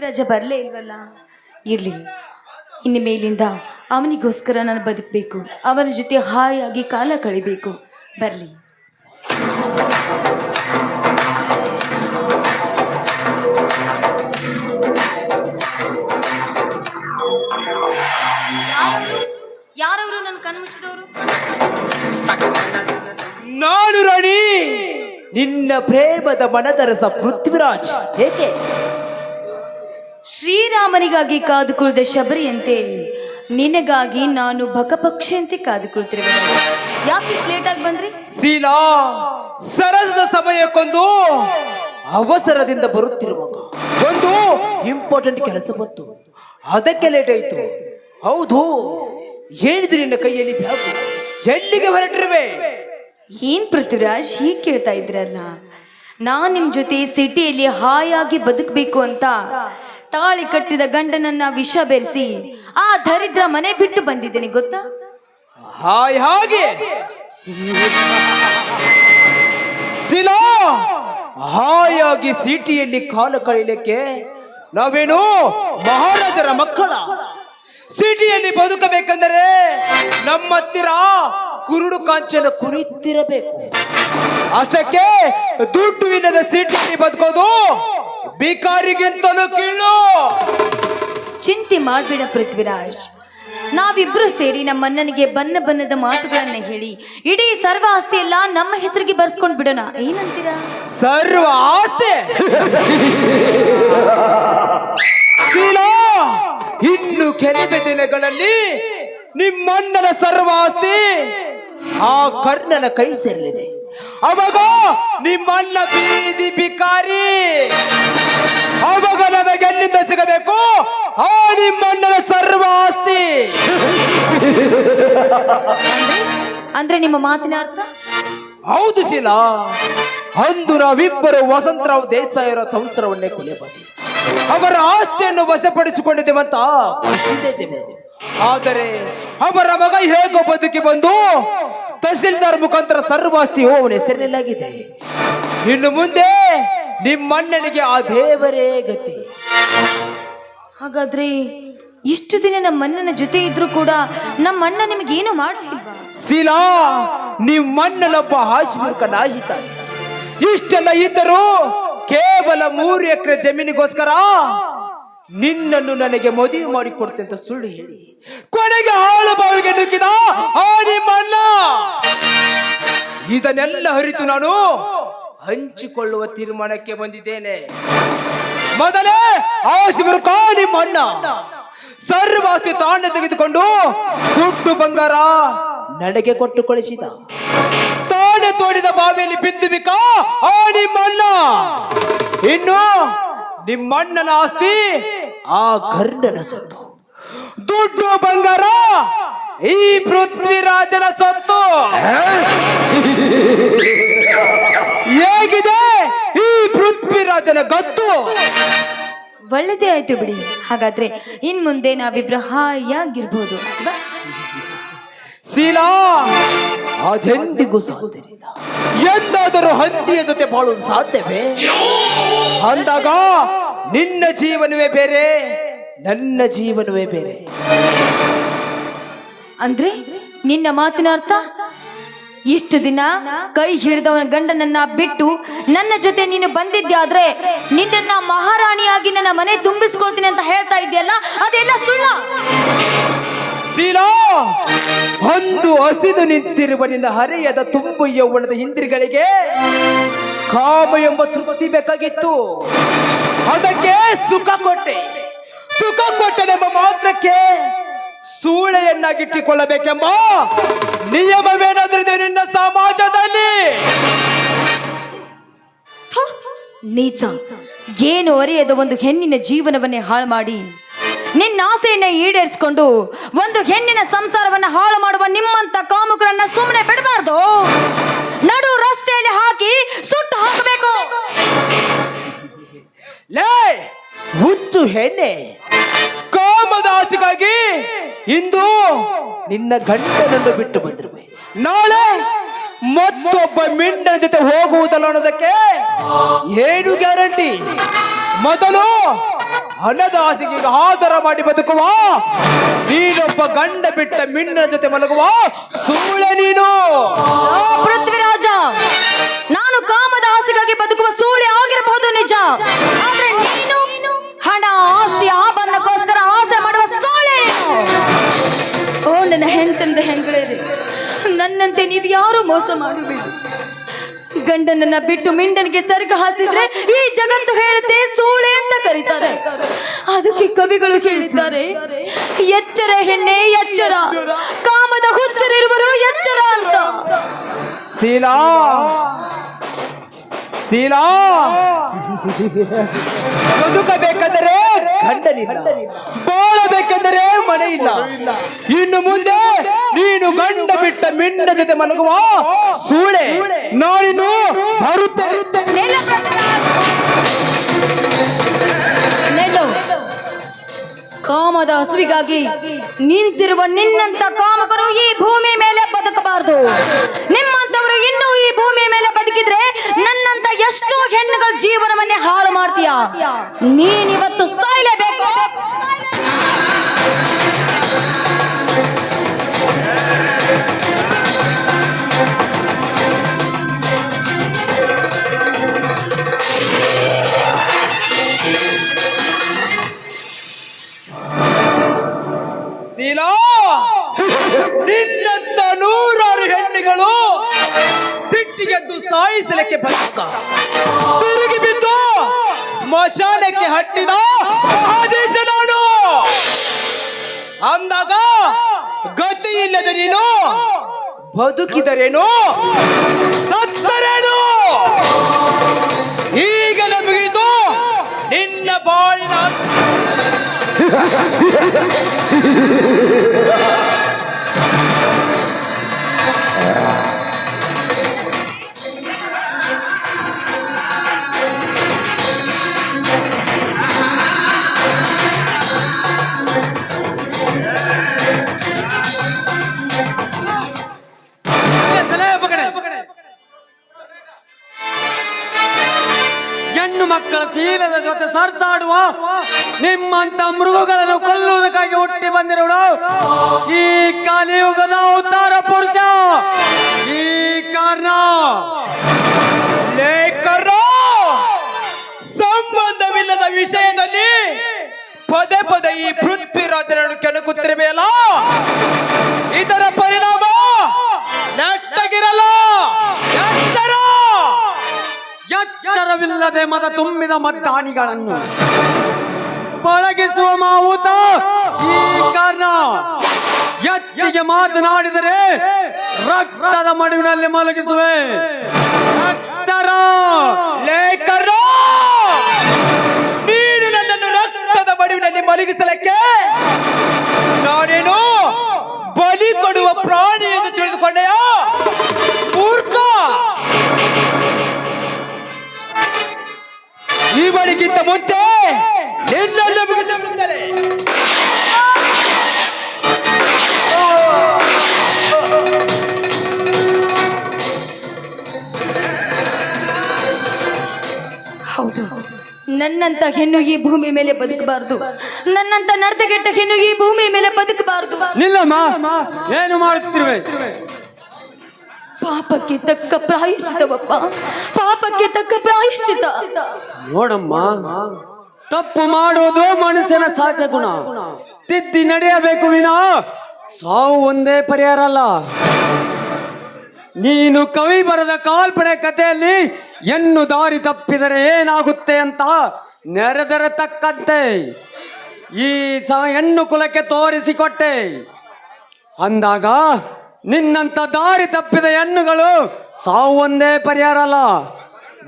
ರಜ ಬರಲೇ ಇಲ್ವಲ್ಲ? ಇರಲಿ. ಇನ್ನು ಮೇಲಿಂದ ಅವನಿಗೋಸ್ಕರ ನಾನು ಬದುಕಬೇಕು. ಅವನ ಜೊತೆ ಹಾಯಾಗಿ ಕಾಲ ಕಳಿಬೇಕು. ಬರಲಿ. ಯಾರವರು ನನ್ನ ಕಣ್ಣು ಮುಚ್ಚಿದವರು? ನಾನು ರಾಣಿ! ನಿನ್ನ ಪ್ರೇಮದ ಮನದರಸ ಪೃಥ್ವಿರಾಜ್. ಹೇಗೆ ಶ್ರೀರಾಮನಿಗಾಗಿ ಕಾದು ಕುಳಿದ ಶಬರಿಯಂತೆ ನಿನಗಾಗಿ ನಾನು ಬಕಪಕ್ಷಿಯಂತೆ ಕಾದು ಕುಳಿತಿರುವೆ ಯಾಕೆ ಇಷ್ಟು ಲೇಟಾಗಿ ಬಂದ್ರಿ? ಶೀಲಾ ಸರಸದ ಸಮಯಕ್ಕೊಂದು ಅವಸರದಿಂದ ಬರುತ್ತಿರುವಾಗ ಒಂದು ಇಂಪಾರ್ಟೆಂಟ್ ಕೆಲಸ ಬಂತು. ಅದಕ್ಕೆ ಲೇಟ್ ಆಯ್ತು. ಹೌದು ಹೇಳಿದ್ರಿ ನಿನ್ನ ಕೈಯಲ್ಲಿ ಬ್ಯಾಗು? ಎಲ್ಲಿಗೆ ಹೊರಟಿರುವೆ? ಏನ್ ಪೃಥ್ವಿರಾಜ್ ಹೀಗೆ ಕೇಳ್ತಾ ಇದ್ರಲ್ಲ ನಾನ್ ನಿಮ್ ಜೊತೆ ಸಿಟಿಯಲ್ಲಿ ಹಾಯಾಗಿ ಬದುಕಬೇಕು ಅಂತ ತಾಳಿ ಕಟ್ಟಿದ ಗಂಡನನ್ನ ವಿಷ ಬೆರೆಸಿ ಆ ದರಿದ್ರ ಮನೆ ಬಿಟ್ಟು ಬಂದಿದ್ದೇನೆ, ಗೊತ್ತಾ? ಹಾಯ್, ಹಾಗೆ. ಶಿಲಾ ಹಾಯಾಗಿ ಸಿಟಿಯಲ್ಲಿ ಕಾಲ ಕಳೀಲಿಕ್ಕೆ ನಾವೇನು ಮಹಾರಾಜರ ಮಕ್ಕಳ? ಸಿಟಿಯಲ್ಲಿ ಬದುಕಬೇಕಂದರೆ ನಮ್ಮ ಹತ್ತಿರ ಕುರುಡು ಕಾಂಚನ ಕುರಿತಿರಬೇಕು. ಅಷ್ಟಕ್ಕೆ ದುಡ್ಡು ಇಲ್ಲದ ಸಿಟಿಯಲ್ಲಿ ಬದುಕೋದು ಬಿಕಾರಿಗಿಂತಲೂ ಕೀಳು. ಚಿಂತೆ ಮಾಡಬೇಡ ಪೃಥ್ವಿರಾಜ್. ನಾವಿಬ್ರು ಸೇರಿ ನಮ್ಮ ಅಣ್ಣನಿಗೆ ಬಣ್ಣ ಬಣ್ಣದ ಮಾತುಗಳನ್ನ ಹೇಳಿ ಇಡೀ ಸರ್ವ ಆಸ್ತಿ ಎಲ್ಲ ನಮ್ಮ ಹೆಸರಿಗೆ ಬರ್ಸ್ಕೊಂಡ್ ಬಿಡೋಣ. ಏನಂತೀರಾ? ಸರ್ವ ಆಸ್ತಿ. ಇನ್ನು ಕೆಲವೇ ದಿನಗಳಲ್ಲಿ ನಿಮ್ಮಣ್ಣನ ಸರ್ವ ಆಸ್ತಿ ಆ ಕರ್ಣನ ಕೈ ಸೇರಲಿದೆ. ಅವಾಗ ನಿಮ್ಮಣ್ಣ ಬೀದಿ ಬಿಕಾರಿ ಅವಾಗ ನಮಗೆ ಎಲ್ಲಿಂದ ಸಿಗಬೇಕು? ಆ ನಿಮ್ಮಣ್ಣನ ಸರ್ವ ಆಸ್ತಿ ಅಂದ್ರೆ ನಿಮ್ಮ ಮಾತಿನ ಅರ್ಥ? ಹೌದು ಶೀಲಾ. ಅಂದು ನಾವಿಬ್ಬರು ವಸಂತರಾವ್ ದೇಸಾಯರ ಸಂಸಾರವನ್ನೇ ಕೊಲೆ ಅವರ ಆಸ್ತಿಯನ್ನು ವಶಪಡಿಸಿಕೊಂಡಿದ್ದೇವಂತ ಖುಷಿಯಿದ್ದೇವೆ. ಆದರೆ ಅವರ ಮಗ ಹೇಗೋ ಬದುಕಿ ಬಂದು ತಹಸೀಲ್ದಾರ್ ಮುಖಾಂತರ ಸರ್ವಾಸ್ತಿ ಅವನ ಹೆಸರಿನಲ್ಲಾಗಿದೆ. ಇನ್ನು ಮುಂದೆ ನಿಮ್ಮಣ್ಣನಿಗೆ ಆ ದೇವರೇ ಗತಿ. ಹಾಗಾದ್ರೆ ಇಷ್ಟು ದಿನ ನಮ್ಮ ಅಣ್ಣನ ಜೊತೆ ಇದ್ರೂ ಕೂಡ ನಮ್ಮ ಅಣ್ಣ ನಿಮಗೇನು ಮಾಡಿಲ್ವಾ ಶೀಲಾ ನಿಮ್ಮಣ್ಣನೊಬ್ಬ ನಾಯಿತಾನೆ ಇಷ್ಟೆಲ್ಲ ಇದ್ದರೂ ಕೇವಲ ಮೂರು ಎಕರೆ ಜಮೀನಿಗೋಸ್ಕರ ನಿನ್ನನ್ನು ನನಗೆ ಮದುವೆ ಮಾಡಿಕೊಡ್ತೆ ಅಂತ ಸುಳ್ಳು ಹೇಳಿ. ಕೊನೆಗೆ ಹಾಳು ಬಾವಿಗೆ ನುಗ್ಗಿದ ಆ ನಿಮ್ಮಣ್ಣ. ಇದನ್ನೆಲ್ಲ ಹರಿತು ನಾನು ಹಂಚಿಕೊಳ್ಳುವ ತೀರ್ಮಾನಕ್ಕೆ ಬಂದಿದ್ದೇನೆ. ಮೊದಲೇ ಆ ಶಿಬಿರಕ ನಿಮ್ಮಣ್ಣ. ಸರ್ವಾಸ್ತಿ ತಾಂಡ ತೆಗೆದುಕೊಂಡು ದುಡ್ಡು ಬಂಗಾರ ನನಗೆ ಕೊಟ್ಟು ಕಳಿಸಿದ. ತಾನೆ ತೋಡಿದ ಬಾವಿಯಲ್ಲಿ ಬಿದ್ದು ಬಿಕ್ಕ ಆ ನಿಮ್ಮಣ್ಣ. ಇನ್ನು ನಿಮ್ಮಣ್ಣನ ಆಸ್ತಿ ಆ ಕರ್ಣನ ಸೊತ್ತು. ದುಡ್ಡು ಬಂಗಾರ ಈ ಪೃಥ್ವಿರಾಜನ ಸೊತ್ತು. ಹೇಗಿದೆ? ಈ ಪೃಥ್ವಿರಾಜನ ಗತ್ತು ಒಳ್ಳೇದೇ ಆಯ್ತು ಬಿಡಿ. ಹಾಗಾದ್ರೆ ಇನ್ ಮುಂದೆ ನಾವಿಬ್ರಹಾಯಾಗಿರ್ಬೋದು ಬಾ. ಶೀಲಾ ಅದೆಂದಿಗೂ ಸಾಧ್ಯವಿಲ್ಲ. ಎಂದಾದರೂ ಹಂದಿಯ ಜೊತೆ ಬಾಳುವುದು ಸಾಧ್ಯವೇ? ಅಂದಾಗ ನಿನ್ನ ಜೀವನವೇ ಬೇರೆ ನನ್ನ ಜೀವನವೇ ಬೇರೆ. ಅಂದ್ರೆ ನಿನ್ನ ಮಾತಿನ ಅರ್ಥ? ಇಷ್ಟು ದಿನ ಕೈ ಹಿಡಿದವನ ಗಂಡನನ್ನ ಬಿಟ್ಟು ನನ್ನ ಜೊತೆ ನೀನು ಬಂದಿದ್ಯಾದ್ರೆ ನಿನ್ನನ್ನ ಮಹಾರಾಣಿಯಾಗಿ ನನ್ನ ಮನೆ ತುಂಬಿಸ್ಕೊಳ್ತೀನಿ ಅಂತ ಹೇಳ್ತಾ ಇದೆಯಲ್ಲ ಅದೆಲ್ಲ ಸುಳ್ಳ. ಶೀಲಾ ಒಂದು ಹಸಿದು ನಿಂತಿರುವ ನಿನ್ನ ಹರೆಯದ ತುಂಬು ಯೌವನದ ಇಂದ್ರಿಗಳಿಗೆ ಕಾಮ ಎಂಬ ತೃಪ್ತಿ ಬೇಕಾಗಿತ್ತು. ಅದಕ್ಕೆ ಸುಖ ಕೊಟ್ಟೆ. ಸುಖ ಕೊಟ್ಟನೆಂಬ ಮಾತ್ರಕ್ಕೆ ಸೂಳೆಯನ್ನಾಗಿಟ್ಟುಕೊಳ್ಳಬೇಕೆಂಬ ನಿಯಮವೇನಾದ್ರೂ ನಿನ್ನ ಸಮಾಜದಲ್ಲಿ? ನೀಚ. ಏನು ಅರಿಯದ ಒಂದು ಹೆಣ್ಣಿನ ಜೀವನವನ್ನೇ ಹಾಳು ಮಾಡಿ ನಿನ್ನ ಆಸೆಯನ್ನ ಈಡೇರಿಸಿಕೊಂಡು ಒಂದು ಹೆಣ್ಣಿನ ಸಂಸಾರವನ್ನ ಹಾಳು ಮಾಡುವ ನಿಮ್ಮಂತ ಕಾಮುಕರನ್ನ ಸುಮ್ಮನೆ ಬಿಡಬಾರ್ದು. ನಡು ರಸ್ತೆಯಲ್ಲಿ ಹಾಕಿ ಸುಟ್ಟು ಹಾಕಬೇಕು. ಹುಚ್ಚು ಹೆಣ್ಣೆ. ಕಾಮದಾಸಿಗಾಗಿ ಇಂದು ನಿನ್ನ ಗಂಡನನ್ನು ಬಿಟ್ಟು ಬಂದಿರುವೆ. ನಾಳೆ ಮತ್ತೊಬ್ಬ ಮಿಂಡನ ಜೊತೆ ಹೋಗುವುದಲ್ಲ ಅನ್ನೋದಕ್ಕೆ ಏನು ಗ್ಯಾರಂಟಿ? ಮೊದಲು ಹಣದ ಆಸೆಗೆ ಆಧಾರ ಮಾಡಿ ಬದುಕುವ. ನೀನೊಬ್ಬ ಗಂಡ ಬಿಟ್ಟ ಮಿಣ್ಣನ ಜೊತೆ ಮಲಗುವ. ಸುಳ್ಳೆ ನೀನು. ನನ್ನಂತೆ ನೀವು ಯಾರು ಮೋಸ ಮಾಡಬೇಡಿ? ಗಂಡನನ್ನ ಬಿಟ್ಟು ಮಿಂಡನಿಗೆ ಸರಕು ಹಾಸಿದ್ರೆ ಈ ಜಗತ್ತು ಹೇಳುತ್ತೆ ಸೂಳೆ ಅಂತ ಕರೀತಾರೆ. ಅದಕ್ಕೆ ಕವಿಗಳು ಹೇಳಿದ್ದಾರೆ, ಎಚ್ಚರ ಹೆಣ್ಣೆ ಎಚ್ಚರ, ಕಾಮದ ಹುಚ್ಚರಿರುವರು ಎಚ್ಚರ ಅಂತ. ಶೀಲಾ ಶೀಲಾ ಬದುಕಬೇಕಾದರೆ ಗಂಡನಿಲ್ಲ. ಬಾಳಬೇಕೆಂದರೆ ಮನೆ ಇಲ್ಲ ಇನ್ನು ಮುಂದೆ ನೀನು ಗಂಡ ಬಿಟ್ಟ ಮಿಂಡ ಜೊತೆ ಮಲಗುವ ಸೂಳೆ ನಾಳಿನ ಬರುತ್ತೆ. ಕಾಮದ ಹಸುವಿಗಾಗಿ ನಿಂತಿರುವ ನಿನ್ನಂತ ಕಾಮಕರು ಈ ಭೂಮಿ ಮೇಲೆ ಬದುಕಬಾರದು. ನಿಮ್ಮಂತವರು ಇನ್ನೂ ಈ ಭೂಮಿ ಮೇಲೆ ಬದುಕಿದ್ರೆ ನನ್ನಂತ ಎಷ್ಟೋ ಹೆಣ್ಣುಗಳ ಜೀವನವನ್ನೇ ಹಾಳು ಮಾಡ್ತೀಯ? ನೀನಿವತ್ತು ಸಾಯ್ಲೇಬೇಕು. ನೂರಾರು ಹೆಣ್ಣುಗಳು ಸಿಟ್ಟಿಗೆದ್ದು ಸಾಯಿಸಲಿಕ್ಕೆ ಬಂದ ತಿರುಗಿ ಬಿದ್ದು ಸ್ಮಶಾನಕ್ಕೆ ಹಟ್ಟಿದ ಮಹಾದೇಶ ನಾನು. ಅಂದಾಗ ಗತಿ ಇಲ್ಲದ ನೀನು ಬದುಕಿದರೇನು? ಸತ್ತರೇನು? ಈಗ ನಮಗಿದು ನಿನ್ನ ಬಾಳಿನ ಮಕ್ಕಳ ಚೀಲದ ಜೊತೆ ಸರ್ಚಾಡುವ ನಿಮ್ಮಂತ ಮೃಗಗಳನ್ನು ಕೊಲ್ಲುವುದಕ್ಕಾಗಿ ಹುಟ್ಟಿ ಬಂದಿರೋಡು ಈ ಕಲಿಯುಗದ ಅವತಾರ ಪುರುಷ. ಈ ಕಾರಣ. ಲೇಖರು ಸಂಬಂಧವಿಲ್ಲದ ವಿಷಯದಲ್ಲಿ ಪದೇ ಪದೇ ಈ ಪೃಥ್ವಿರಾಜನನ್ನು ಕೆಣಕುತ್ತಿರಬೇಕಲ್ಲ ಎಚ್ಚರವಿಲ್ಲದೆ ಮದ ತುಂಬಿದ ಮದ್ದಾನಿಗಳನ್ನು ಪಳಗಿಸುವ ಮಾವುತ ಈ ಕಾರಣ. ಹೆಚ್ಚಿಗೆ ಮಾತನಾಡಿದರೆ ರಕ್ತದ ಮಡುವಿನಲ್ಲಿ ಮಲಗಿಸುವೆ. ರಕ್ತರ ಲೇಖರ! ನೀನು ನನ್ನನ್ನು ರಕ್ತದ ಮಡುವಿನಲ್ಲಿ ಮಲಗಿಸಲಿಕ್ಕೆ ಬಳಿಗಿಂತ ಮುಂಚೆ ನಿನ್ನನ್ನು. ಹೌದು. ನನ್ನಂತ ಹೆಣ್ಣು ಈ ಭೂಮಿ ಮೇಲೆ ಬದುಕಬಾರದು. ನನ್ನಂತ ನರ್ತಗೆಟ್ಟ ಹೆಣ್ಣು ಈ ಭೂಮಿ ಮೇಲೆ ಬದುಕಬಾರದು. ನಿಲ್ಲಮ್ಮ ಏನು ಮಾಡುತ್ತಿರುವೆ? ಪಾಪಕ್ಕೆ ತಕ್ಕ ಪ್ರಾಯಶ್ಚಿತವಪ್ಪ. ಪಾಪಕ್ಕೆ ತಕ್ಕ ಪ್ರಾಯಶ್ಚಿತ. ನೋಡಮ್ಮ, ತಪ್ಪು ಮಾಡುವುದು ಮನುಷ್ಯನ ಸಹಜ ಗುಣ. ತಿದ್ದಿ ನಡೆಯಬೇಕು ವಿನ, ಸಾವು ಒಂದೇ ಪರಿಹಾರ ಅಲ್ಲ ನೀನು ಕವಿ ಬರದ ಕಾಲ್ಪನೆ ಕಥೆಯಲ್ಲಿ ಎನ್ನು ದಾರಿ ತಪ್ಪಿದರೆ ಏನಾಗುತ್ತೆ ಅಂತ ನೆರೆದರೆ ತಕ್ಕಂತೆ. ಈ ಹೆಣ್ಣು ಕುಲಕ್ಕೆ ತೋರಿಸಿಕೊಟ್ಟೆ. ಅಂದಾಗ ನಿನ್ನಂತ ದಾರಿ ತಪ್ಪಿದ ಹೆಣ್ಣುಗಳು ಸಾವು ಒಂದೇ ಪರಿಹಾರ ಅಲ್ಲ.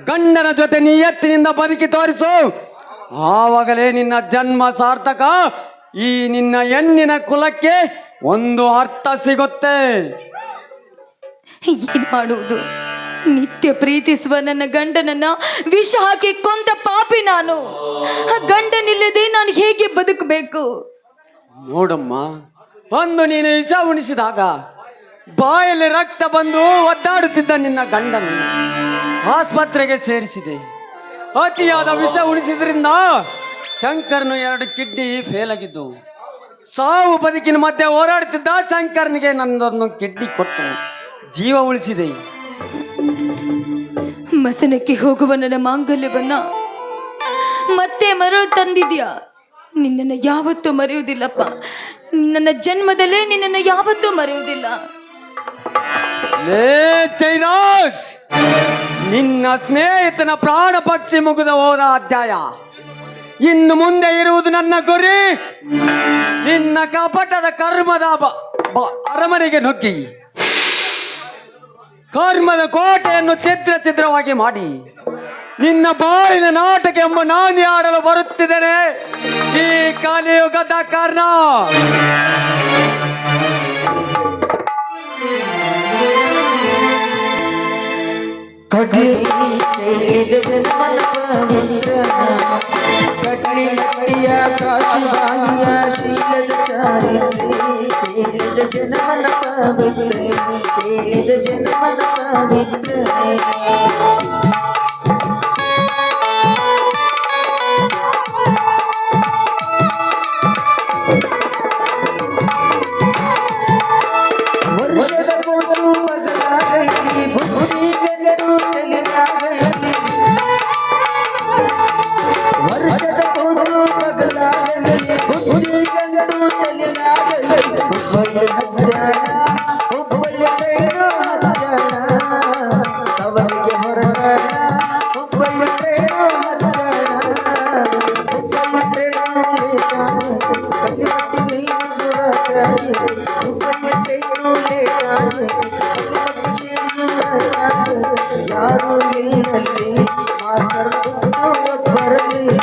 ಗಂಡನ ಜೊತೆ ನೀ ಎತ್ತಿನಿಂದ ಬದುಕಿ ತೋರಿಸು. ಆವಾಗಲೇ ನಿನ್ನ ಜನ್ಮ ಸಾರ್ಥಕ. ಈ ನಿನ್ನ ಹೆಣ್ಣಿನ ಕುಲಕ್ಕೆ ಒಂದು ಅರ್ಥ ಸಿಗುತ್ತೆ. ಏನ್ ಮಾಡುವುದು? ನಿತ್ಯ ಪ್ರೀತಿಸುವ ನನ್ನ ಗಂಡನನ್ನ ವಿಷ ಹಾಕಿ ಕೊಂದ ಪಾಪಿ ನಾನು. ಆ ಗಂಡನಿಲ್ಲದೆ ನಾನು ಹೇಗೆ ಬದುಕಬೇಕು? ನೋಡಮ್ಮ ಒಂದು ನೀನು ವಿಷ ಉಣಿಸಿದಾಗ ಬಾಯಲ್ಲಿ ರಕ್ತ ಬಂದು ಒದ್ದಾಡುತ್ತಿದ್ದ ನಿನ್ನ ಗಂಡನ ಆಸ್ಪತ್ರೆಗೆ ಸೇರಿಸಿದೆ. ಅತಿಯಾದ ವಿಷ ಉಳಿಸಿದ್ರಿಂದ ಶಂಕರ್ನು ಎರಡು ಕಿಡ್ನಿ ಫೇಲ್ ಆಗಿದ್ದು ಸಾವು ಬದುಕಿನ ಮಧ್ಯೆ ಹೋರಾಡ್ತಿದ್ದ ಶಂಕರ್ನಿಗೆ ನನ್ನದೊಂದು ಕಿಡ್ನಿ ಕೊಟ್ಟು ಜೀವ ಉಳಿಸಿದೆ. ಮಸನಕ್ಕೆ ಹೋಗುವ ನನ್ನ ಮಾಂಗಲ್ಯವನ್ನ ಮತ್ತೆ ಮರಳು ತಂದಿದ್ಯಾ? ನಿನ್ನನ್ನು ಯಾವತ್ತೂ ಮರೆಯುವುದಿಲ್ಲಪ್ಪ. ನನ್ನ ಜನ್ಮದಲ್ಲೇ ನಿನ್ನನ್ನು ಯಾವತ್ತೂ ಮರೆಯುವುದಿಲ್ಲ. ಲೇ ಚೈರಾಜ್ ನಿನ್ನ ಸ್ನೇಹಿತನ ಪ್ರಾಣ ಪಕ್ಷಿ ಮುಗಿದ ಹೋದ ಅಧ್ಯಾಯ. ಇನ್ನು ಮುಂದೆ ಇರುವುದು ನನ್ನ ಗುರಿ. ನಿನ್ನ ಕಪಟದ ಕರ್ಮದ ಅರಮನೆಗೆ ನುಗ್ಗಿ. ಕರ್ಮದ ಕೋಟೆಯನ್ನು ಚಿತ್ರ ಚಿತ್ರವಾಗಿ ಮಾಡಿ. ನಿನ್ನ ಬಾಳಿನ ನಾಟಕ ಎಂಬ ನಾಂದಿ ಆಡಲು ಬರುತ್ತಿದ್ದೇನೆ. ಈ ಕಲಿಯುಗದ ಕರ್ಣ. कटली कटली मटिया काशी भागिया शीलद चारित्रेद जनमन पवित्र तेलद जनमन पवित्र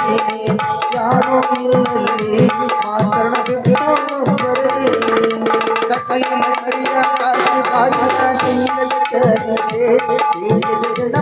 ಒಬ್ಬರಲ್ಲಿ ಯಾರು ಇಲ್ಲಲ್ಲಿ ಮಾಸ್ತರ್ನ ಬಿಟ್ಟು ಒಬ್ಬರಲ್ಲಿ ಕಟ್ಟಿ ಮಕ್ಕಳಿಯ ಕಾಶಿ ಬಾಗಿಲ ಶೀಲದ ಚರಿತೆ ಶೀಲದ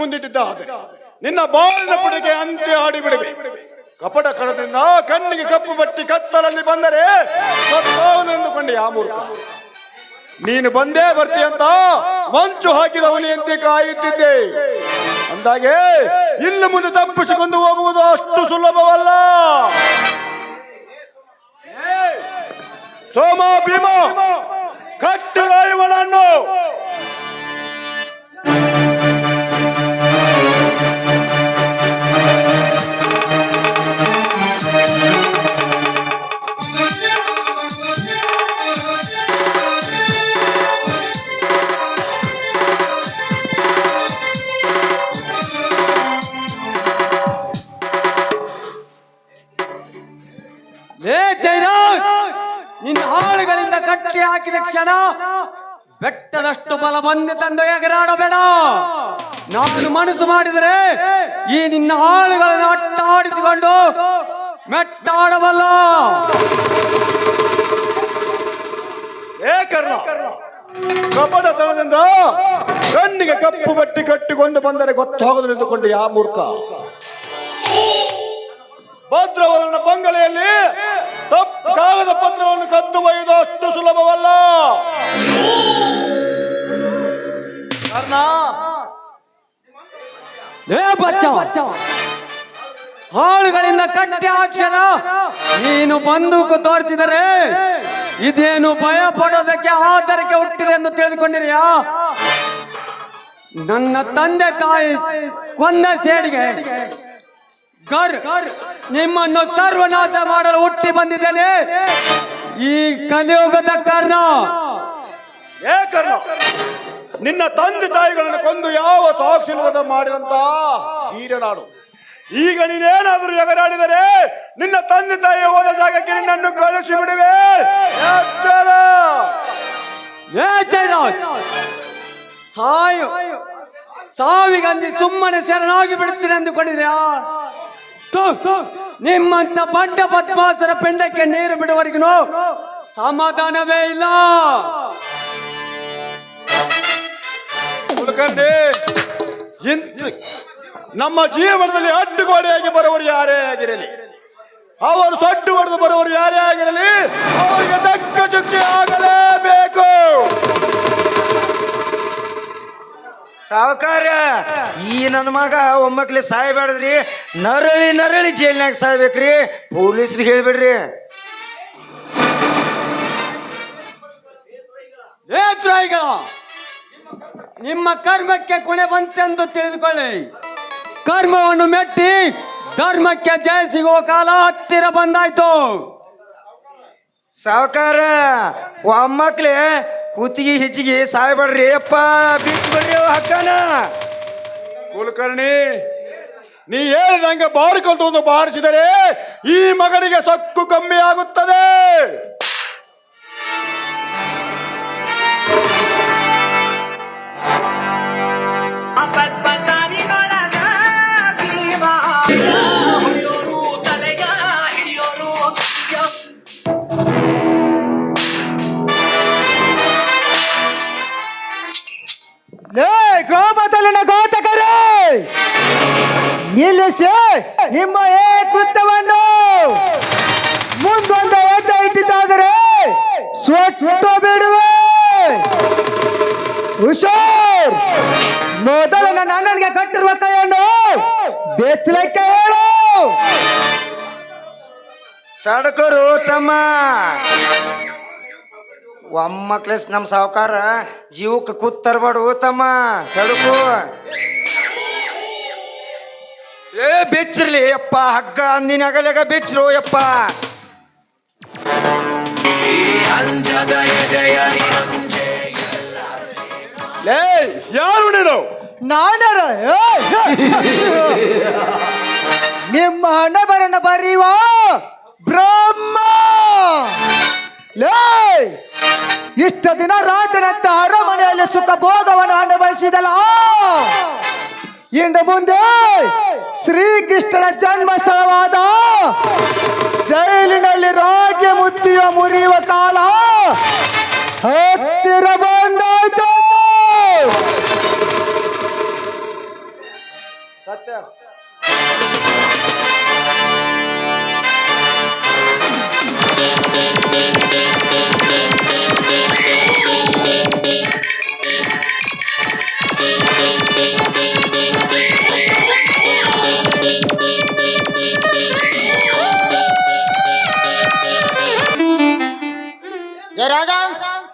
ಹೆಜ್ಜೆ ನಿನ್ನ ಬಾಳಿನ ಪುಡಿಗೆ ಅಂತ್ಯ ಆಡಿಬಿಡುವೆ ಕಪಟ ಕಣದಿಂದ ಕಣ್ಣಿಗೆ ಕಪ್ಪು ಬಟ್ಟಿ ಕತ್ತಲಲ್ಲಿ ಬಂದರೆ ಎಂದುಕೊಂಡೆ ಆ ಮೂರ್ಖ. ನೀನು ಬಂದೇ ಬರ್ತಿ ಅಂತ ಮಂಚು ಹಾಕಿದವನಿಯಂತೆ ಕಾಯುತ್ತಿದ್ದೆ. ಅಂದಾಗೆ ಇಲ್ಲಿ ಮುಂದೆ ತಪ್ಪಿಸಿಕೊಂಡು ಹೋಗುವುದು ಅಷ್ಟು ಸುಲಭವಲ್ಲ. ಸೋಮ ಭೀಮ ಕಟ್ಟು ಇವನನ್ನು ಬೆಟ್ಟದಷ್ಟು ಬಲ ಬಂದು ತಂದು ಎಗರಾಡಬೇಡ. ನಾನು ಮನಸ್ಸು ಮಾಡಿದರೆ ಈ ನಿನ್ನ ಹಾಳುಗಳನ್ನು ಅಟ್ಟಾಡಿಸಿಕೊಂಡು ಮೆಟ್ಟಾಡಬಲ್ಲ. ಏ ಕಪಟತನದಿಂದ ಕಣ್ಣಿಗೆ ಕಪ್ಪು ಬಟ್ಟಿ ಕಟ್ಟಿಕೊಂಡು ಬಂದರೆ ಗೊತ್ತಾಗದು ನಿಂತುಕೊಂಡು ಯಾ ಮೂರ್ಖ? ಭದ್ರವರನ ಬಂಗಲೆಯಲ್ಲಿ ಕಾಗದ ಪತ್ರವನ್ನು ಕದ್ದು ಒಯ್ದು ಅಷ್ಟು ಸುಲಭವಲ್ಲ. ಕರ್ಣ ಏ ಹಾಳುಗಳಿಂದ ಕಟ್ಟಿ ಆಕ್ಷಣ ನೀನು ಬಂದೂಕು ತೋರಿಸಿದರೆ ಇದೇನು ಭಯ ಪಡೋದಕ್ಕೆ ಆಧಾರಕ್ಕೆ ಹುಟ್ಟಿದೆ ಎಂದು ತಿಳಿದುಕೊಂಡಿರಿಯಾ? ನನ್ನ ತಂದೆ ತಾಯಿ ಕೊಂದ ಸೇಡಿಗೆ ಗರ್ ನಿಮ್ಮನ್ನು ಸರ್ವನಾಶ ಮಾಡಲು ಹುಟ್ಟಿ ಬಂದಿದ್ದೇನೆ. ಈ ಕಲಿಯುಗದ ಕರ್ಣ. ಏ ಕರ್ಣ ನಿನ್ನ ತಂದೆ ತಾಯಿಗಳನ್ನು ಕೊಂದು ಯಾವ ಸಾಕ್ಷಿಲ್ಲದ ಮಾಡಿದಂತ ಹೀರನಾಡು ಈಗ ನೀನೇನಾದರೂ ಎಗರಾಡಿದರೆ ನಿನ್ನ ತಂದೆ ತಾಯಿ ಹೋದ ಜಾಗಕ್ಕೆ ನಿನ್ನನ್ನು ಕಳುಹಿಸಿ ಬಿಡುವೆ. ಸಾಯು ಸಾವಿಗಂಜಿ ಸುಮ್ಮನೆ ಶರಣಾಗಿ ಬಿಡುತ್ತೀನಿ ಅಂದುಕೊಂಡಿದ್ಯಾ ನಿಮ್ಮಂತ ಬಂಡ ಪದ್ಮಾಸರ ಪೆಂಡಕ್ಕೆ ನೀರು ಬಿಡುವವರೆಗೂ ಸಮಾಧಾನವೇ ಇಲ್ಲ. ನಮ್ಮ ಜೀವನದಲ್ಲಿ ಅಡ್ಡುಗೋಡೆಯಾಗಿ ಬರುವವರು ಯಾರೇ ಆಗಿರಲಿ, ಅವರು ಸಡ್ಡು ಹೊಡೆದು ಬರುವವರು ಯಾರೇ ಆಗಿರಲಿ, ಅವರಿಗೆ ತಕ್ಕ ಶಿಕ್ಷೆ ಆಗಲೇಬೇಕು. ಸಾವುಕಾರ ಈ ನನ್ನ ಮಗ ಒಮ್ಮಕ್ಲಿ ಸಾಯ್ಬೇಡ್ರಿ ನರಳಿ ನರಳಿ ಜೈಲ್ನಾಗ ಸಾಯ್ಬೇಕ್ರಿ. ಪೊಲೀಸ್ರಿಗೆ ಹೇಳ್ಬಿಡ್ರಿ. ಏ ನಿಮ್ಮ ಕರ್ಮಕ್ಕೆ ಕೊನೆ ಬಂತೆಂದು ತಿಳಿದುಕೊಳ್ಳಿ. ಕರ್ಮವನ್ನು ಮೆಟ್ಟಿ ಧರ್ಮಕ್ಕೆ ಜಯ ಸಿಗುವ ಕಾಲ ಹತ್ತಿರ ಬಂದಾಯ್ತು. ಸಾವುಕಾರ ಒಮ್ಮಕ್ಲಿ ಕುತ್ತಿಗೆ ಹೆಚ್ಚಿಗೆ ಸಾಯ್ಬೇಡ್ರಿ. ಅಪ್ಪ ಬಿಡ್ರಿ ಹಕ್ಕನ ಕುಲಕರ್ಣಿ, ನೀ ಹೇಳಿದಂಗೆ ಬಾರಿಕೊಂಡು ಬಾರಿಸಿದರೆ ಈ ಮಗನಿಗೆ ಸೊಕ್ಕು ಕಮ್ಮಿ ಆಗುತ್ತದೆ. ಗ್ರಾಮದಲ್ಲಿನ ಘಾತಕರೇ! ನಿಲ್ಲಿಸಿ ನಿಮ್ಮ ಏ ಕೃತ್ಯವನ್ನು ಮುಂದೊಂದು ಹೆಜ್ಜೆ ಇಟ್ಟಿದ್ದಾದರೆ ಸ್ವಚ್ಛ ಬಿಡುವೆ! ಹುಷಾರ್! ಮೊದಲು ನನ್ನ ಅಣ್ಣನಿಗೆ ಕಟ್ಟಿರುವ ಕೈಯನ್ನು ಬೆಚ್ಚಲಕ್ಕೆ ಹೇಳು! ತಡಕರು ತಮ್ಮ ಒಮ್ಮಕ್ಲೆಸ್ ನಮ್ಮ ಸಾವುಕಾರ ಜೀವಕ್ಕೆ ಕೂತ್ ತರಬೇಡು ತಮ್ಮ. ತಡ್ಕು ಏ ಬೆಚ್ಚಿರ್ಲಿ ಯಪ್ಪ ಹಗ್ಗ ಅಂದಿನ ಅಗಲೆಗ ಬೆಚ್ಚರು ಯಪ್ಪ. ಲೇ ಯಾರು ನೀನು? ನಾನರ ನಿಮ್ಮ ಹಣ ಬರಣ ಬರೀವಾ ಬ್ರಹ್ಮ. ಲೇ ಇಷ್ಟ ದಿನ ರಾಜನಂತ ಅರಮನೆಯಲ್ಲಿ ಸುಖ ಭೋಗವನ್ನು ಅನುಭವಿಸಿದಲ್ಲ. ಇನ್ನು ಮುಂದೆ ಶ್ರೀಕೃಷ್ಣನ ಜನ್ಮ ಸ್ಥಳವಾದ ಜೈಲಿನಲ್ಲಿ ರಾಜ್ಯ ಮುತ್ತಿಯ ಮುರಿಯುವ ಕಾಲ ಹತ್ತಿರ ಬಂದಾಯ್ತು. ಸತ್ಯ. ಜಯರಾಜ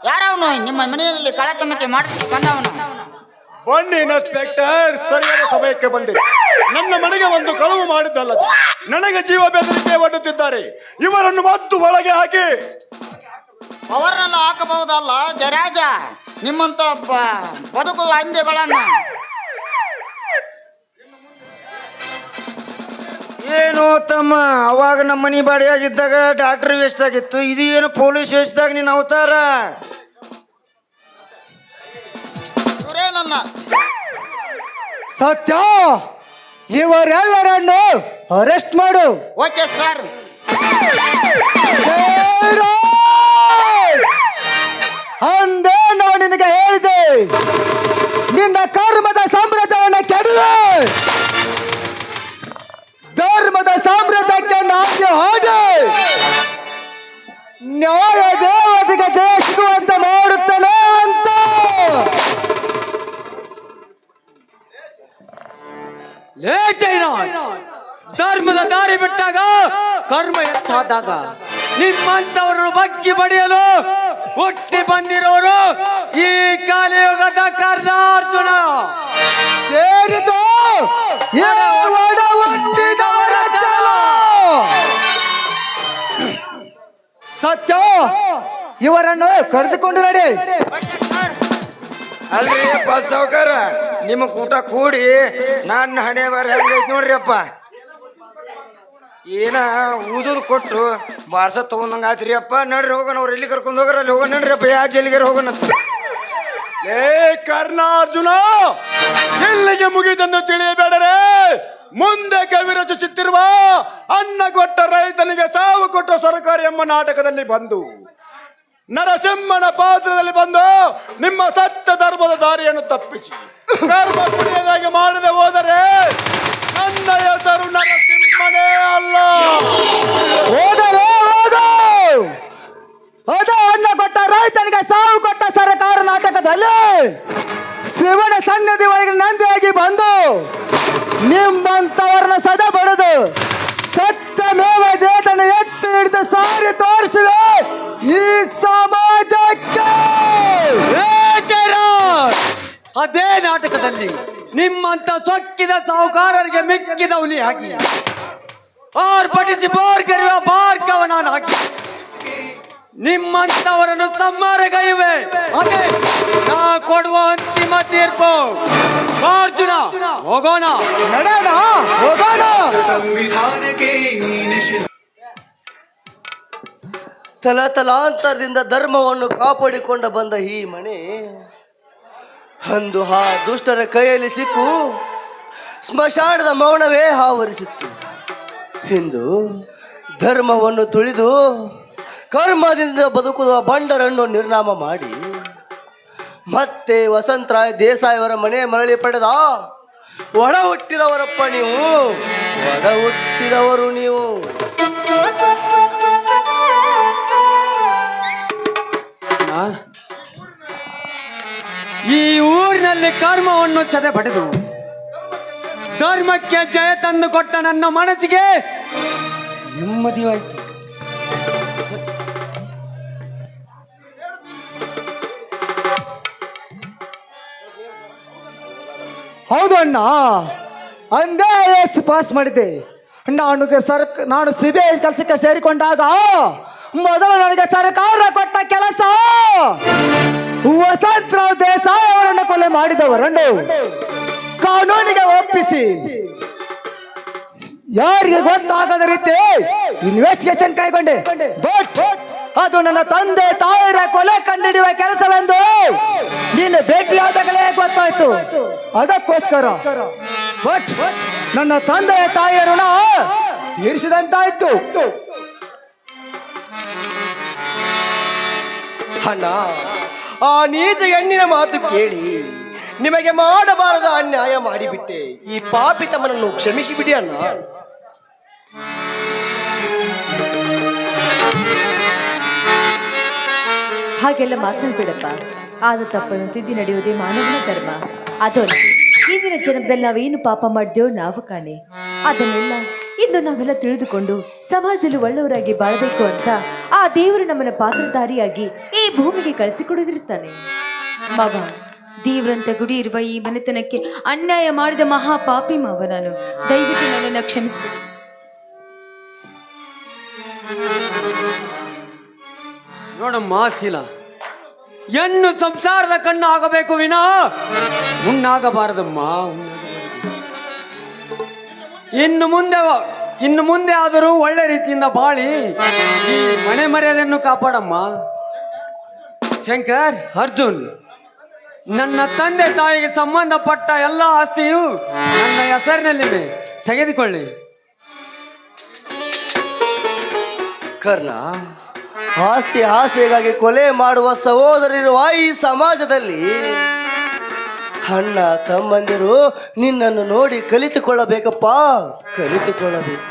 ಯಾರವನು? ನಿಮ್ಮ ಮನೆಯಲ್ಲಿ ಕಳತನಕ್ಕೆ ಮಾಡಿಸಿ ಬಂದವನು. ಬನ್ನಿ ಇನ್ಸ್ಪೆಕ್ಟರ್ ಸರಿಯಾದ ಸಮಯಕ್ಕೆ ಬಂದಿದೆ ನನ್ನ ಮನೆಗೆ ಒಂದು ಕಳವು ಮಾಡಿದ್ದಲ್ಲದೆ ನನಗೆ ಜೀವ ಬೆದರಿಕೆ ಒಡ್ಡುತ್ತಿದ್ದಾರೆ. ಇವರನ್ನು ಮತ್ತು ಒಳಗೆ ಹಾಕಿ. ಅವರನ್ನೆಲ್ಲ ಹಾಕಬಹುದಲ್ಲ ಜರಾಜ? ನಿಮ್ಮಂತ ಬದುಕುವ ಅಂಜೆಗಳನ್ನು. ಏನು ತಮ್ಮ ಅವಾಗ ನಮ್ಮ ಮನೆ ಬಾಡಿಯಾಗಿದ್ದಾಗ ಡಾಕ್ಟರ್ ವೇಸ್ಟ್ ಆಗಿತ್ತು. ಇದು ಏನು ಪೊಲೀಸ್ ವೇಸ್ಟ್ದಾಗ ನೀನು ಅವತಾರ? ಸತ್ಯ ಇವರೆಲ್ಲರನ್ನು ಅರೆಸ್ಟ್ ಮಾಡು. Okay sir! ಅಂದೇ ನಾನು ನಿನಗೆ ಹೇಳಿದೆ ನಿನ್ನ ಕರ್ಮದ ಸಾಮ್ರಾಜ್ಯವನ್ನು ಕೆಡವೆ! ಸಾಮ್ರಾಜ್ಯಕ್ಕೆ ನಾಟ್ಯ ಹೋಗಿ. ನ್ಯಾಯ ದೇವತೆಗೆ ಜಯ ಸಿಗುವಂತೆ ಮಾಡುತ್ತೇನೆ ಅಂತ ಧರ್ಮದ ದಾರಿ ಬಿಟ್ಟಾಗ ಕರ್ಮ ಹೆಚ್ಚಾದಾಗ ನಿಮ್ಮಂತವರನ್ನು ಬಗ್ಗಿ ಬಡಿಯಲು ಹುಟ್ಟಿ ಬಂದಿರೋರು ಈ ಕಾಲಿಯುಗದ ಕರ್ನಾರ್ಜುನ. ಸೇರಿದ ಒಡ ಹುಟ್ಟಿದವರ ಸತ್ಯ? ಇವರನ್ನು ಕರೆದುಕೊಂಡು ನಡಿ. ಅಲ್ರಿ ಬಸ್ ನಿಮ್ ನಿಮ್ಮ ಊಟ ಕೂಡಿ ನನ್ನ ಹಣೆ ಬರ ಹೆಂಗೈತಿ ನೋಡ್ರಿ ಅಪ್ಪ. ಏನ ಊದುದು ಕೊಟ್ಟು ಬಾರ್ಸ ತಗೊಂಡಂಗ ಆತ್ರಿ ಅಪ್ಪ. ನಡ್ರಿ ಹೋಗೋಣ ಅವ್ರು ಎಲ್ಲಿ ಕರ್ಕೊಂಡು ಹೋಗ್ರ ಅಲ್ಲಿ ಹೋಗೋಣ ನಡ್ರಿ ಅಪ್ಪ. ಯಾ ಜೈಲಿಗೆ ಹೋಗೋಣ ಏ ಕರ್ಣಾರ್ಜುನ ಎಲ್ಲಿಗೆ ಮುಗಿದಂದು ತಿಳಿಯಬೇಡರೆ. ಮುಂದೆ ಕವಿ ರಚಿಸುತ್ತಿರುವ ಅನ್ನ ಕೊಟ್ಟ ರೈತನಿಗೆ ಸಾವು ಕೊಟ್ಟ ಸರ್ಕಾರ ಎಂಬ ನಾಟಕದಲ್ಲಿ ಬಂದು, ನರಸಿಂಹನ ಪಾತ್ರದಲ್ಲಿ ಬಂದು ನಿಮ್ಮ ಸತ್ಯ ಧರ್ಮದ ದಾರಿಯನ್ನು ತಪ್ಪಿಸಿ. ಕರ್ಮ ಕುಡಿಯದಾಗಿ ಮಾಡದೆ ಹೋದರೆ ನನ್ನ ಹೆಸರು ನರಸಿಂಹನೇ ಅಲ್ಲ. ಅದು ಅನ್ನ ಕೊಟ್ಟ ರೈತನಿಗೆ ಸಾವು ಕೊಟ್ಟ ಸರ್ಕಾರ ನಾಟಕದಲ್ಲಿ ಶಿವನ ಸನ್ನಿಧಿ ಒಳಗೆ ನಂದಿಯಾಗಿ ಬಂದು ನಿಮ್ಮಂತವರನ್ನ ಸದ ಬಡದು ಸತ್ಯಮೇವ ಜೇತನ ಎತ್ತಿ ಹಿಡಿದು ಸಾರಿ ತೋರಿಸುವೆ. ಈ ಸಮಾಜಕ್ಕೆ! ಅದೇ ನಾಟಕದಲ್ಲಿ ನಿಮ್ಮಂತ ಸೊಕ್ಕಿದ ಸಾಹುಕಾರರಿಗೆ ಮಿಕ್ಕಿದ ಹುಲಿ ಹಾಕಿ. ಆರ್ಭಟಿಸಿ ಬಾರ್ಗರಿವ ಬಾರ್ಕವ ನಾನು ಹಾಕಿ. ನಿಮ್ಮಂತವರನ್ನು ಸಂಹಾರಗೈಯುವೆ ಅದೇ ನಾ ಕೊಡುವ ಅಂತಿಮ ತೀರ್ಪು. ಅರ್ಜುನ ಹೋಗೋಣ. ನಡೆಯೋಣ ಹೋಗೋಣ. ತಲತಲಾಂತರದಿಂದ ಧರ್ಮವನ್ನು ಕಾಪಾಡಿಕೊಂಡ ಬಂದ ಈ ಮನೆ ಅಂದು ಆ ದುಷ್ಟರ ಕೈಯಲ್ಲಿ ಸಿಕ್ಕು ಸ್ಮಶಾನದ ಮೌನವೇ ಆವರಿಸಿತ್ತು. ಇಂದು ಧರ್ಮವನ್ನು ತುಳಿದು ಕರ್ಮದಿಂದ ಬದುಕುವ ಬಂಡರನ್ನು ನಿರ್ನಾಮ ಮಾಡಿ ಮತ್ತೆ ವಸಂತರಾಯ್ ದೇಸಾಯವರ ಮನೆ ಮರಳಿ ಪಡೆದ? ಒಡ ಹುಟ್ಟಿದವರಪ್ಪ ನೀವು. ಒಡ ಹುಟ್ಟಿದವರು ನೀವು. ಈ ಊರಿನಲ್ಲಿ ಕರ್ಮವನ್ನು ಚದೆ ಪಡೆದು, ಧರ್ಮಕ್ಕೆ ಜಯ ತಂದು ಕೊಟ್ಟ ನನ್ನ ಮನಸ್ಸಿಗೆ ನೆಮ್ಮದಿಯಾಯಿತು. ಅಣ್ಣ. ಅಂದೇ ಎಸ್ ಪಾಸ್ ಮಾಡಿದ್ದೆ. ನಾನು ಸರ್ ನಾನು ಸಿ ಬಿ ಐ ಕೆಲಸಕ್ಕೆ ಸೇರಿಕೊಂಡಾಗ ಮೊದಲು ನನಗೆ ಸರ್ಕಾರ ಕೊಟ್ಟ ಕೆಲಸ ವಸಂತರಾವ್ ದೇಸಾಯಿ ಅವರನ್ನು ಕೊಲೆ ಮಾಡಿದವರನ್ನು ಕಾನೂನಿಗೆ ಒಪ್ಪಿಸಿ. ಯಾರಿಗೆ ಗೊತ್ತಾಗದ ರೀತಿ ಇನ್ವೆಸ್ಟಿಗೇಷನ್ ಕೈಗೊಂಡೆ. ಬಟ್ ಅದು ನನ್ನ ತಂದೆ ತಾಯಿರ ಕೊಲೆ ಕಂಡುಹಿಡಿಯುವ ಕೆಲಸವೆಂದು ನೀನು ಭೇಟಿಯಾದಾಗಲೇ ಗೊತ್ತಾಯ್ತು. ಅದಕ್ಕೋಸ್ಕರ ಬಟ್ ನನ್ನ ತಂದೆಯ ತಾಯಿಯ ಋಣ ತೀರಿಸಿದಂತಾಯ್ತು. ಅಣ್ಣ, ಆ ನೀಚ ಹೆಣ್ಣಿನ ಮಾತು ಕೇಳಿ ನಿಮಗೆ ಮಾಡಬಾರದ ಅನ್ಯಾಯ ಮಾಡಿಬಿಟ್ಟೆ. ಈ ಪಾಪಿ ತಮ್ಮನನ್ನು ಕ್ಷಮಿಸಿಬಿಡಿ ಅಣ್ಣ. ಹಾಗೆಲ್ಲ ಮಾತನಾಡ್ಬೇಡಪ್ಪ ಆದ ತಪ್ಪನ್ನು ತಿದ್ದಿ ನಡೆಯುವುದೇ ಮಾನವನ ಧರ್ಮ. ಅದೊಂದು. ಇಂದಿನ ಜನ್ಮದಲ್ಲಿ ನಾವೇನು ಪಾಪ ಮಾಡಿದೆವೋ ನಾವು ಕಾಣೆ. ಅದನ್ನೆಲ್ಲ ಇಂದು ನಾವೆಲ್ಲ ತಿಳಿದುಕೊಂಡು ಸಮಾಜದಲ್ಲಿ ಒಳ್ಳೆಯವರಾಗಿ ಬಾಳಬೇಕು ಅಂತ ಆ ದೇವರು ನಮ್ಮನ್ನ ಪಾತ್ರಧಾರಿಯಾಗಿ ಈ ಭೂಮಿಗೆ ಕಳಿಸಿಕೊಡದಿರುತ್ತಾನೆ. ಮಗ ದೇವರಂತ ಗುಡಿ ಇರುವ ಈ ಮನೆತನಕ್ಕೆ ಅನ್ಯಾಯ ಮಾಡಿದ ಮಹಾ ಪಾಪಿ ಮಾವ ನಾನು. ದಯವಿಟ್ಟು ನನ್ನನ್ನು ಕ್ಷಮಿಸಬೇಕು ನೋಡಮ್ಮ ಶೀಲ ಹೆಣ್ಣು ಸಂಸಾರದ ಕಣ್ಣು ಆಗಬೇಕು ವಿನಾ. ಹುಣ್ಣಾಗಬಾರದಮ್ಮ. ಇನ್ನು ಮುಂದೆ ಇನ್ನು ಮುಂದೆ ಆದರೂ ಒಳ್ಳೆ ರೀತಿಯಿಂದ ಬಾಳಿ ಈ ಮನೆ ಮರ್ಯಾದೆಯನ್ನು ಕಾಪಾಡಮ್ಮ. ಶಂಕರ್, ಅರ್ಜುನ್, ನನ್ನ ತಂದೆ ತಾಯಿಗೆ ಸಂಬಂಧಪಟ್ಟ ಎಲ್ಲ ಆಸ್ತಿಯು ನನ್ನ ಹೆಸರಿನಲ್ಲಿವೆ. ತೆಗೆದುಕೊಳ್ಳಿ. ಕರ್ಣ ಆಸ್ತಿ ಆಸೆಗಾಗಿ ಕೊಲೆ ಮಾಡುವ ಸಹೋದರಿರುವ ಈ ಸಮಾಜದಲ್ಲಿ ಅಣ್ಣ, ತಮ್ಮಂದಿರು ನಿನ್ನನ್ನು ನೋಡಿ ಕಲಿತುಕೊಳ್ಳಬೇಕಪ್ಪ. ಕಲಿತುಕೊಳ್ಳಬೇಕು.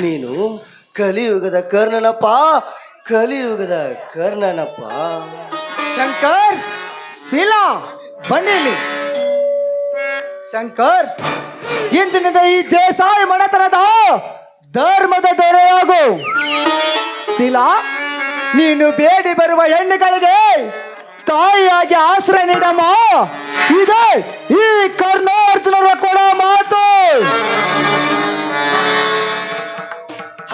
ನೀನು ಕಲಿಯುಗದ ಕರ್ಣನಪ್ಪ. ಕಲಿಯುಗದ ಕರ್ಣನಪ್ಪ. ಶಂಕರ್ ಶಿಲಾ ಬನ್ನಿಲಿ. ಶಂಕರ್, ಇಂದಿನಿಂದ ಈ ದೇಸಾಯಿ ಮನೆತನದ ಧರ್ಮದ ದೊರೆಯಾಗು. ಶಿಲಾ ನೀನು ಬೇಡಿ ಬರುವ ಹೆಣ್ಣುಗಳಿಗೆ ತಾಯಿಯಾಗಿ ಆಶ್ರಯ ನೀಡಮ್ಮ. ಇದೆ, ಈ ಕರ್ನಾರ್ಜುನರ ಕೊಡೋ ಮಾತು.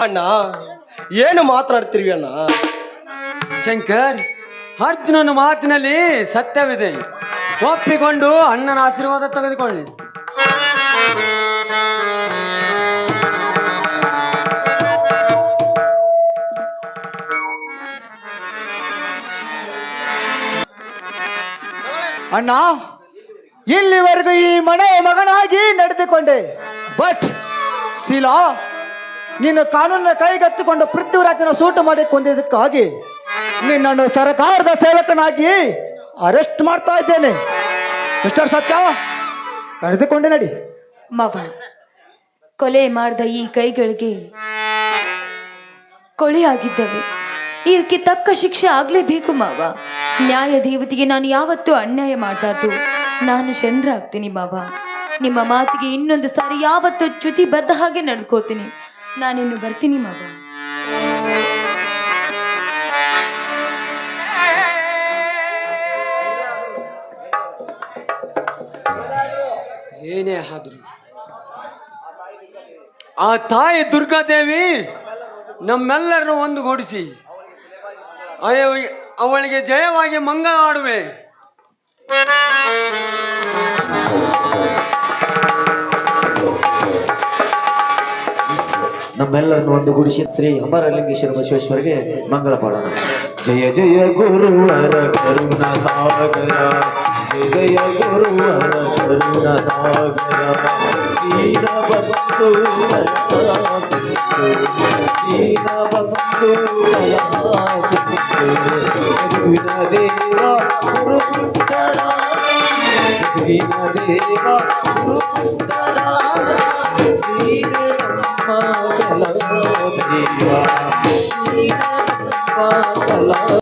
ಅಣ್ಣ, ಏನು ಮಾತನಾಡ್ತಿರ್ವಿ ಅಣ್ಣ? ಶಂಕರ್, ಅರ್ಜುನನ ಮಾತಿನಲ್ಲಿ ಸತ್ಯವಿದೆ. ಒಪ್ಪಿಕೊಂಡು ಅಣ್ಣನ ಆಶೀರ್ವಾದ ತೆಗೆದುಕೊಳ್ಳಿ. ಅಣ್ಣ, ಇಲ್ಲಿವರೆಗೂ ಈ ಮನೆ ಮಗನಾಗಿ ನಡೆದುಕೊಂಡೆ. ಬಟ್ ಶಿಲಾ ನಿನ್ನ ಕಾನೂನಿನ ಕೈಗೆತ್ತಿಕೊಂಡು ಪೃಥ್ವಿರಾಜನ ಸೂಟ್ ಮಾಡಿ ಕೊಂದಿದ್ದಕ್ಕಾಗಿ ನಿನ್ನನ್ನು ಸರ್ಕಾರದ ಸೇವಕನಾಗಿ ಅರೆಸ್ಟ್ ಮಾಡ್ತಾ ಇದ್ದೇನೆ. ಮಿಸ್ಟರ್ ಸತ್ಯ, ಕರೆದುಕೊಂಡೆ ನಡಿ. ಕೊಲೆ ಮಾಡಿದ ಈ ಕೈಗಳಿಗೆ ಕೊಳೆಯಾಗಿದ್ದವೆ ಇದಕ್ಕೆ ತಕ್ಕ ಶಿಕ್ಷೆ ಆಗ್ಲೇಬೇಕು ಮಾವ. ನ್ಯಾಯ ದೇವತೆಗೆ ನಾನು ಯಾವತ್ತೂ ಅನ್ಯಾಯ ಮಾಡಬಾರ್ದು. ನಾನು ಶರಣರಾಗ್ತೀನಿ ಮಾವ. ನಿಮ್ಮ ಮಾತಿಗೆ ಇನ್ನೊಂದು ಸಾರಿ ಯಾವತ್ತೂ ಚ್ಯುತಿ ಬದ್ದ ಹಾಗೆ ನಡ್ಕೊಳ್ತೀನಿ. ನಾನಿನ್ನು ಬರ್ತೀನಿ ಮಾವ. ಏನೇ ಆದ್ರು. ಆ ತಾಯಿ ದುರ್ಗಾದೇವಿ ನಮ್ಮೆಲ್ಲರನ್ನು ಒಂದುಗೂಡಿಸಿ. ಅವಳಿಗೆ ಜಯವಾಗಿ ಮಂಗಳ ಆಡುವೆ. ನಮ್ಮೆಲ್ಲರನ್ನು ಒಂದು ಗುಡಿಸಿ ಶ್ರೀ ಅಮರಲಿಂಗೇಶ್ವರ ಬಸವೇಶ್ವರಿಗೆ ಮಂಗಳ ಪಾಡೋಣ. ಜಯ ಜಯ ಗುರುವರ ಕರುಣ ಸಾಗರ. ಜಯ ಜಯ ಗುರುವರ ಕರುಣ ಸಾಗರ ದೀನ ಬಂಧು ದೀನ ಬಂಧು ರಘುವಿನ ದೇವ ಗುರು ದೀನ ದೇವ ಗುರು ದೀನ ನಮ್ಮ ಕಲ ದೇವ ದೀನ ನಮ್ಮ ಕಲ